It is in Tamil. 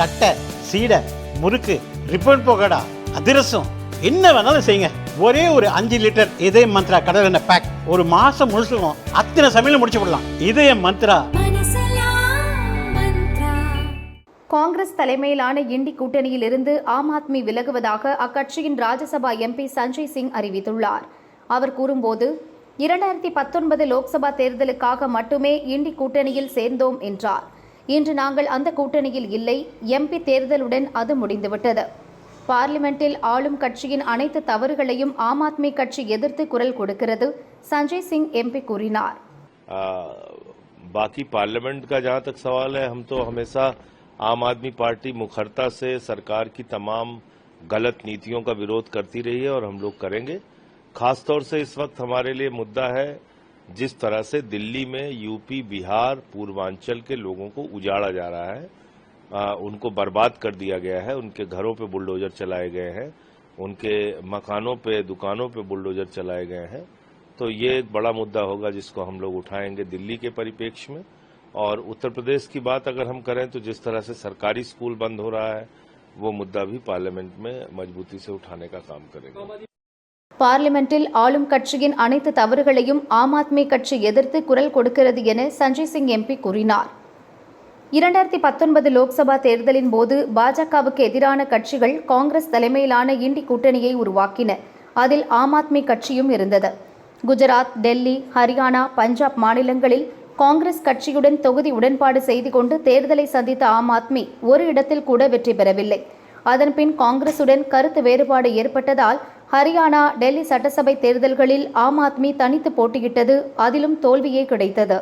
தட்டை சீடை முறுக்கு ரிப்பன் போகடா அதிரசம் என்ன வேணாலும் செய்யுங்க. ஒரே ஒரு அஞ்சு லிட்டர் இதய மந்த்ரா கடல் எண்ணெய் பேக் ஒரு மாசம் முழுசுக்கும் அத்தனை சமையல் முடிச்சு விடலாம். இதய மந்த்ரா. காங்கிரஸ் தலைமையிலான இண்டி கூட்டணியில் இருந்து ஆம் ஆத்மி விலகுவதாக அக்கட்சியின் ராஜ்யசபா எம்பி சஞ்சய் சிங் அறிவித்துள்ளார். அவர் கூறும்போது இரண்டாயிரத்தி பத்தொன்பது லோக்சபா தேர்தலுக்காக மட்டுமே இண்டி கூட்டணியில் சேர்ந்தோம் என்றார். இன்று நாங்கள் அந்த கூட்டணியில் இல்லை எம்பி தேர்தலுடன் அது முடிந்துவிட்டது பார்லிமெண்டில் ஆளும் கட்சியின் அனைத்து தவறுகளையும் ஆம் ஆத்மி கட்சி எதிர்த்து குரல் கொடுக்கிறது சஞ்சய் சிங் எம்பி கூறினார் आ, बाकी पार्लियामेंट का जहां तक सवाल है हम तो हमेशा आम आदमी पार्टी मुखरता से सरकार की तमाम गलत नीतियों का विरोध करती रही है और हम लोग करेंगे खासतौर से इस वक्त हमारे लिए मुद्दा है जिस तरह से दिल्ली में यूपी बिहार पूर्वांचल के लोगों को उजाड़ा जा रहा है आ, उनको बर्बाद कर दिया गया है उनके घरों पे बुलडोजर चलाए गए हैं उनके मकानों पे दुकानों पे बुलडोजर चलाए गए हैं तो ये एक बड़ा मुद्दा होगा जिसको हम लोग उठाएँगे दिल्ली के परिप्रेक्ष्य में। और उत्तर प्रदेश की बात अगर हम करें तो जिस तरह से सरकारी स्कूल बंद हो रहा है वो मुद्दा भी पार्लियामेंट में मजबूती से उठाने का काम करेंगे। பார்லிமெண்டில் ஆளும் கட்சியின் அனைத்து தவறுகளையும் ஆம் ஆத்மி கட்சி எதிர்த்து குரல் கொடுக்கிறது என சஞ்சய் சிங் எம்பி கூறினார். இரண்டாயிரத்தி பத்தொன்பது லோக்சபா தேர்தலின் போது பாஜகவுக்கு எதிரான கட்சிகள் காங்கிரஸ் தலைமையிலான இண்டி கூட்டணியை உருவாக்கின. அதில் ஆம் ஆத்மி கட்சியும் இருந்தது. குஜராத் டெல்லி ஹரியானா பஞ்சாப் மாநிலங்களில் காங்கிரஸ் கட்சியுடன் தொகுதி உடன்பாடு செய்து கொண்டு தேர்தலை சந்தித்த ஆம் ஆத்மி ஒரு இடத்தில் கூட வெற்றி பெறவில்லை. அதன்பின் காங்கிரசுடன் கருத்து வேறுபாடு ஏற்பட்டதால் ஹரியானா டெல்லி சட்டசபை தேர்தல்களில் ஆம் ஆத்மி தனித்து போட்டியிட்டது அதிலும் தோல்வியே கிடைத்தது.